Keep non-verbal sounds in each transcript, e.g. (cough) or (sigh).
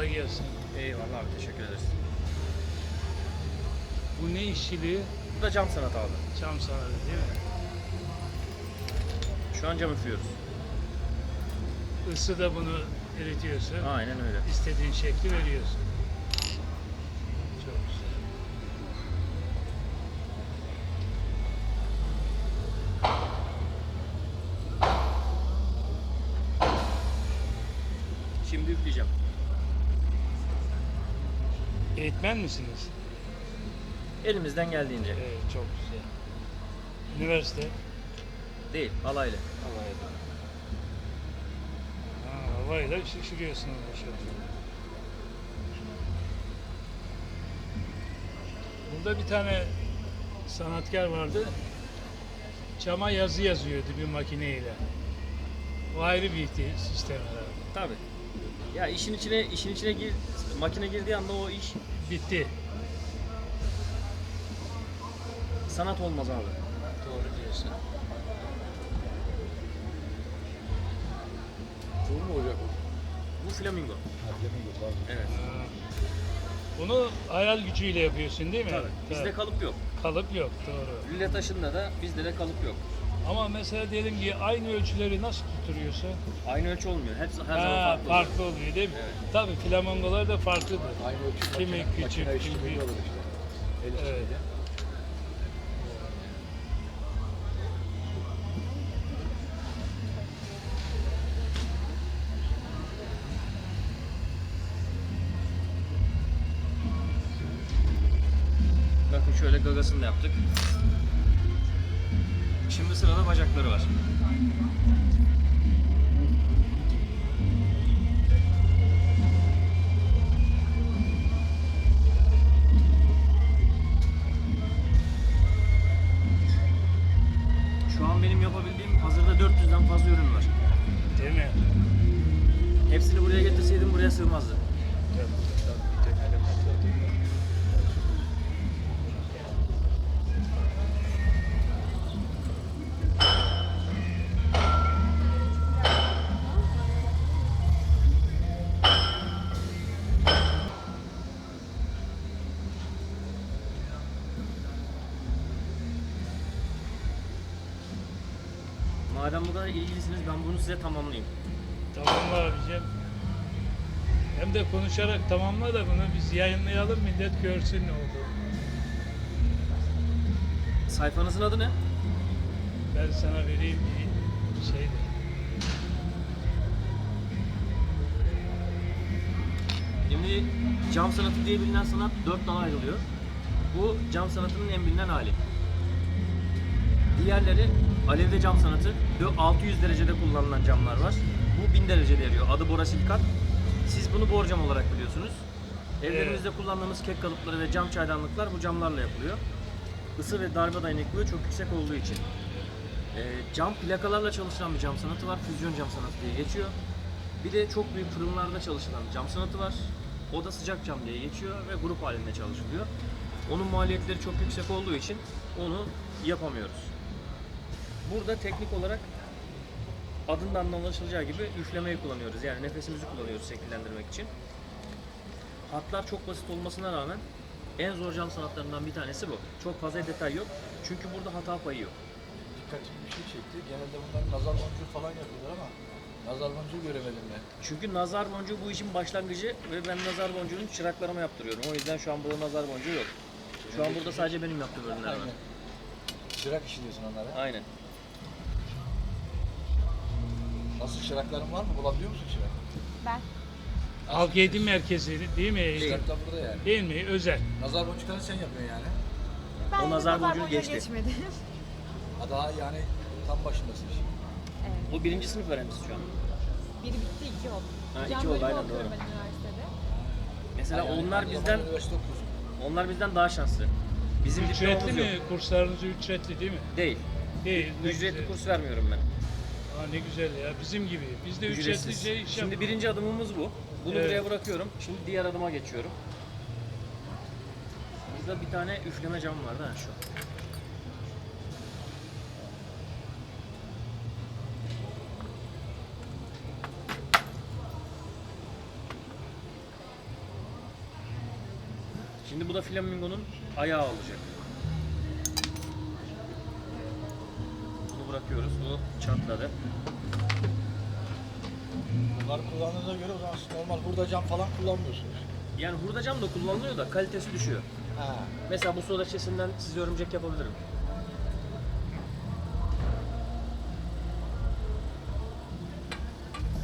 Kolay gelsin. Eyvallah abi teşekkür ederiz. Bu ne işçiliği? Bu da cam sanat abi. Çam sanatı değil mi? Şu an cam üflüyoruz. Isı da bunu eritiyorsun. Aynen öyle. İstediğin şekli veriyorsun. Çok güzel. Şimdi üfleyeceğim. Eğitmen misiniz? Elimizden geldiğince. Evet, çok güzel. Üniversite? Değil, alaylı. Havayla. Ha, havayla şişiriyorsunuz bu şey. Burada bir tane sanatkar vardı. Çama yazı yazıyordu bir makineyle. O ayrı bir sistem herhalde. Tabi. Ya işin içine işin içine gir, makine girdiği anda o iş Bitti. sanat olmaz abi. Doğru diyorsun. Bu mu olacak? Bu flamingo. Ha, flamingo pardon. Evet. Ha. Bunu hayal gücüyle yapıyorsun değil mi? Tabii. Bizde Tabii. kalıp yok. kalıp yok doğru. Lüle taşında da bizde de kalıp yok. Ama mesela diyelim ki aynı ölçüleri nasıl tutturuyorsun? Aynı ölçü olmuyor. Hepsi her Ha, zaman farklı. oluyor. farklı oluyor değil mi? Evet. Tabii flamingolar da farklıdır. Aynı ölçü Kimi makine, küçük, makine kimi işçiliği büyük. olur işte. El Evet. işçiliği. Bakın şöyle gagasını da yaptık. Şimdi sırada bacakları var. Şu an benim yapabildiğim hazırda 400'den fazla ürün var. Değil mi? Hepsini buraya getirseydim buraya sığmazdı. Madem bu kadar ilgilisiniz ben bunu size tamamlayayım. Tamamla abicim. Hem de konuşarak tamamla da bunu biz yayınlayalım millet görsün ne oldu. Sayfanızın adı ne? Ben sana vereyim bir şey de. Şimdi cam sanatı diye bilinen sanat dört dala ayrılıyor. Bu cam sanatının en bilinen hali. Diğerleri alevde cam sanatı. Dö- 600 derecede kullanılan camlar var. Bu 1000 derecede eriyor. Adı borosilikat. Siz bunu borcam olarak biliyorsunuz. Evlerimizde kullandığımız kek kalıpları ve cam çaydanlıklar bu camlarla yapılıyor. Isı ve darbe dayanıklılığı çok yüksek olduğu için. Ee, cam plakalarla çalışılan bir cam sanatı var. Füzyon cam sanatı diye geçiyor. Bir de çok büyük fırınlarda çalışılan cam sanatı var. O da sıcak cam diye geçiyor ve grup halinde çalışılıyor. Onun maliyetleri çok yüksek olduğu için onu yapamıyoruz. Burada teknik olarak adından da anlaşılacağı gibi üflemeyi kullanıyoruz. Yani nefesimizi kullanıyoruz şekillendirmek için. Hatlar çok basit olmasına rağmen en zor cam sanatlarından bir tanesi bu. Çok fazla detay yok. Çünkü burada hata payı yok. Dikkatimi bir şey çekti. Genelde bunlar nazar boncuğu falan yapıyorlar ama nazar boncuğu göremedim ben. Çünkü nazar boncuğu bu işin başlangıcı ve ben nazar boncuğunu çıraklarıma yaptırıyorum. O yüzden şu an burada nazar boncuğu yok. Şu an burada sadece benim yaptığım ürünler var. Aynen. Çırak işi diyorsun onlara. Aynen. Nasıl çırakların var mı? Bulabiliyor musun çırak? Ben. Halk eğitim merkezi değil mi? Çıraklar burada yani. Değil mi? Özel. Nazar boncuklarını sen yapıyorsun yani. Ben O nazar boncuğu geçti. geçmedim. Ha daha yani tam başındasın işin. evet. Bu birinci sınıf öğrencisi şu an. Biri bitti, iki oldu. Ha, iki oldu, aynen, doğru. ben üniversitede. Mesela yani onlar bizden zamanda üniversite okuyorsun. onlar bizden daha şanslı. Bizim Ücretli mi? yok. Kurslarınız ücretli değil mi? Değil. Değil. Ücretli kurs vermiyorum ben. Aa, ne güzel ya. Bizim gibi. Biz de Ücretsiz. iş Şimdi yapıyoruz. birinci adımımız bu. Bunu Evet. buraya bırakıyorum. Şimdi diğer adıma geçiyorum. Burada bir tane üfleme cam vardı ha şu. Şimdi bu da flamingonun ayağı olacak. Bırakıyoruz. Bu çatladı. Bunları kullandığınıza göre o zaman siz normal hurda cam falan kullanmıyorsunuz. Yani hurda cam da kullanılıyor da kalitesi düşüyor. Ha. Mesela bu soda şişesinden size örümcek yapabilirim.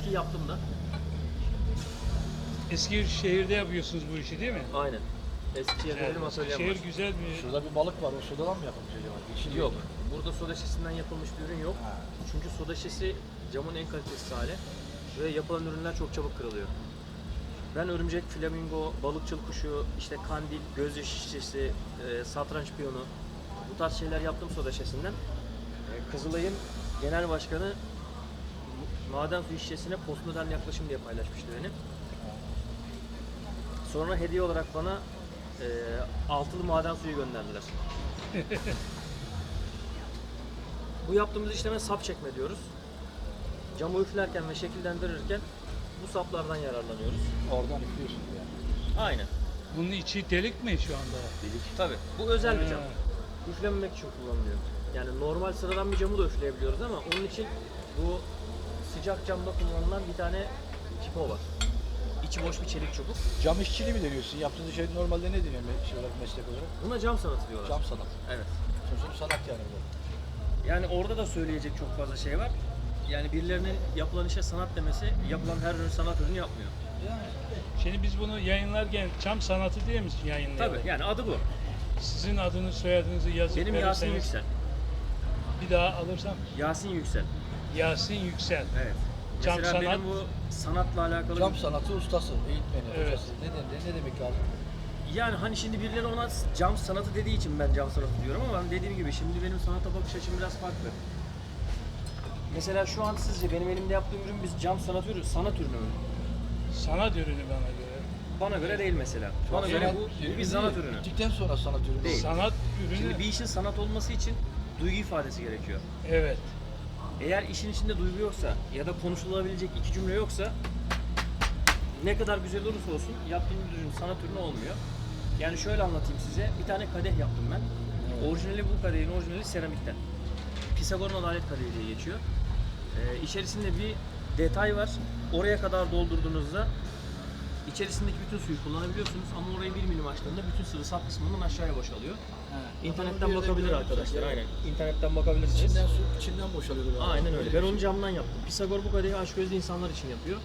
Ki yaptım da. Eski şehirde yapıyorsunuz bu işi değil mi? Aynen. Eskişehir'de Evet, benim atölyem şehir güzel bir... Şurada bir balık var. O sudadan mı yapılmış acaba? Yeşil Yok. Burada soda şişesinden yapılmış bir ürün yok. Ha. Çünkü soda şişesi camın en kalitesiz hali ve yapılan ürünler çok çabuk kırılıyor. Ben örümcek, flamingo, balıkçıl kuşu, işte kandil, gözyaşı şişesi, e, satranç piyonu bu tarz şeyler yaptım soda şişesinden. E, Kızılay'ın genel başkanı maden suyu şişesine postmodern yaklaşım diye paylaşmıştı beni. Sonra hediye olarak bana e, altılı maden suyu gönderdiler. (laughs) Bu yaptığımız işleme sap çekme diyoruz. Camı üflerken ve şekillendirirken bu saplardan yararlanıyoruz. Oradan üflüyorsunuz yani. Aynen. Bunun içi delik mi şu anda? Tabii. Bu özel bir cam. Ha. Üflememek için kullanılıyor. Yani normal sıradan bir camı da üfleyebiliyoruz ama onun için bu sıcak camda kullanılan bir tane tipo var. İçi boş bir çelik çubuk. Cam işçiliği mi deniyorsun? Yaptığınız şey normalde ne deniyor şey olarak, meslek olarak? Buna cam sanatı diyorlar. Cam sanat. Evet. Sözüm sanat yani bu. Yani orada da söyleyecek çok fazla şey var. Yani birilerinin yapılan işe sanat demesi, yapılan her ürün sanat ürünü yapmıyor. Yani. Şimdi biz bunu yayınlarken çam sanatı diye mi yayınlayalım? Tabii yani adı bu. Sizin adınız, soyadınızı yazıp Benim Yasin verirseniz Yüksel. bir daha alırsam Yasin Yüksel. Yasin Yüksel. Evet. Cam Mesela sanat. benim bu sanatla alakalı Cam sanatı ustası, eğitmeni, Evet. hocası. Ne, ne, ne demek lazım? Yani hani şimdi birileri ona cam sanatı dediği için ben cam sanatı diyorum ama ben dediğim gibi şimdi benim sanata bakış açım biraz farklı. Mesela şu an sizce benim elimde yaptığım ürün biz cam sanat ürünü, sanat ürünü mü? Sanat ürünü bana göre. Bana göre değil mesela. Bana göre bu, bu bir sanat ürünü. Bittikten sonra sanat ürünü. Değil. Sanat ürünü. Şimdi bir işin sanat olması için duygu ifadesi gerekiyor. Evet. Eğer işin içinde duygu yoksa ya da konuşulabilecek iki cümle yoksa ne kadar güzel olursa olsun yaptığım ürün sanat ürünü olmuyor. Yani şöyle anlatayım size. Bir tane kadeh yaptım ben. Orijinali bu kadehin orijinali seramikten. Pisagor'un adalet kadehi diye geçiyor. Ee, içerisinde bir detay var. Oraya kadar doldurduğunuzda içerisindeki bütün suyu kullanabiliyorsunuz ama orayı bir milim açtığında bütün sıvı sap kısmından aşağıya boşalıyor. İnternetten bakabilir arkadaşlar. Aynen. İnternetten bakabilirsiniz. İçinden su, içinden boşalıyor. galiba. Aynen öyle. Ben onu camdan yaptım. Pisagor bu kadehi açgözlü insanlar için yapıyor.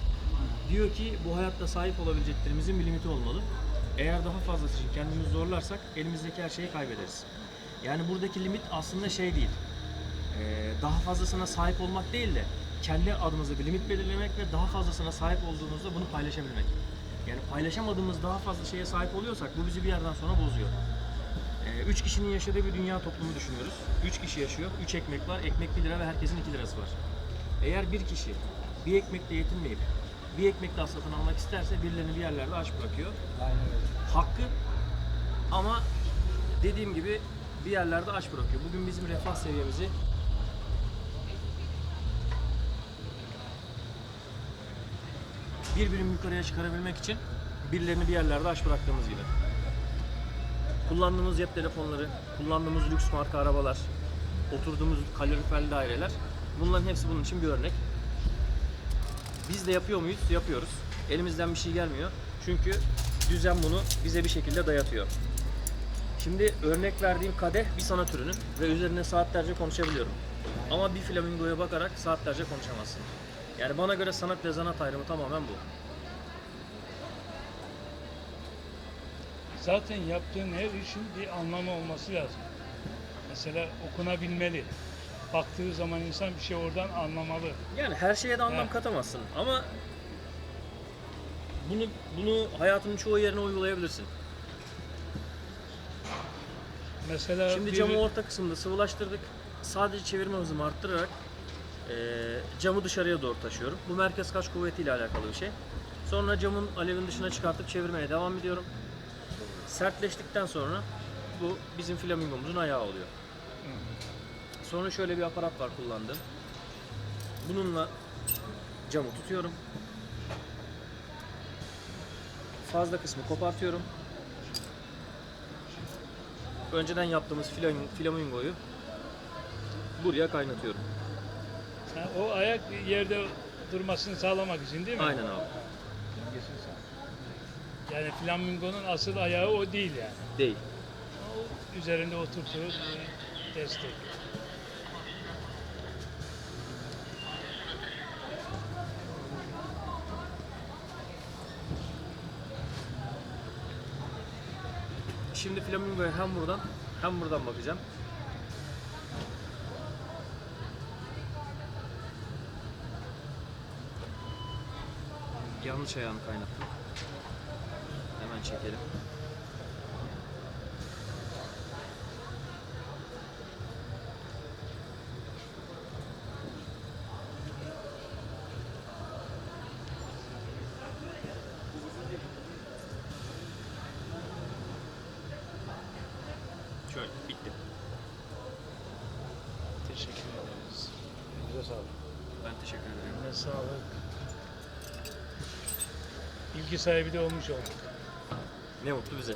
Diyor ki bu hayatta sahip olabileceklerimizin bir limiti olmalı. Eğer daha fazlası için kendimizi zorlarsak elimizdeki her şeyi kaybederiz. Yani buradaki limit aslında şey değil. Ee, daha fazlasına sahip olmak değil de kendi adımıza bir limit belirlemek ve daha fazlasına sahip olduğumuzda bunu paylaşabilmek. Yani paylaşamadığımız daha fazla şeye sahip oluyorsak bu bizi bir yerden sonra bozuyor. Ee, üç kişinin yaşadığı bir dünya toplumu düşünüyoruz. Üç kişi yaşıyor, üç ekmek var, ekmek 1 lira ve herkesin 2 lirası var. Eğer bir kişi bir ekmekle yetinmeyip bir ekmekle satın almak isterse birilerini bir yerlerde aç bırakıyor. Aynen öyle. Hakkı ama dediğim gibi bir yerlerde aç bırakıyor. Bugün bizim refah seviyemizi bir birim yukarıya çıkarabilmek için birilerini bir yerlerde aç bıraktığımız gibi. Kullandığımız cep telefonları, kullandığımız lüks marka arabalar, oturduğumuz kaloriferli daireler bunların hepsi bunun için bir örnek. Biz de yapıyor muyuz? Yapıyoruz. Elimizden bir şey gelmiyor. Çünkü düzen bunu bize bir şekilde dayatıyor. Şimdi örnek verdiğim kadeh bir sanat ürünü ve üzerine saatlerce konuşabiliyorum. Ama bir flamingoya bakarak saatlerce konuşamazsın. Yani bana göre sanat ve zanaat ayrımı tamamen bu. Zaten yaptığın her işin bir anlamı olması lazım. Mesela okunabilmeli. Baktığı zaman insan bir şey oradan anlamalı. Yani her şeye de anlam Evet. katamazsın ama bunu bunu hayatının çoğu yerine uygulayabilirsin. Mesela Şimdi bir- camı orta kısımda sıvılaştırdık. Sadece çevirme hızımı arttırarak eee, camı dışarıya doğru taşıyorum. Bu merkez kaç kuvvetiyle alakalı bir şey. Sonra camın alevin dışına çıkartıp çevirmeye devam ediyorum. Sertleştikten sonra bu bizim flamingomuzun ayağı oluyor. Sonra şöyle bir aparat var kullandığım. Bununla camı tutuyorum. Fazla kısmı kopartıyorum. önceden yaptığımız flam- flamingoyu buraya kaynatıyorum. Ha, o ayak yerde durmasını sağlamak için değil mi? Aynen abi. Yani flamingonun asıl ayağı o değil yani. Değil. O üzerinde oturttuğu destek. Şimdi flamingoya hem buradan hem buradan bakacağım. Yanlış ayağını kaynattım. Hemen çekelim. Şöyle bitti. Teşekkür ederiz. Elinize sağlık. Ben teşekkür ederim. Eline sağlık. Bilgi sahibi de olmuş olduk. Ne mutlu bize.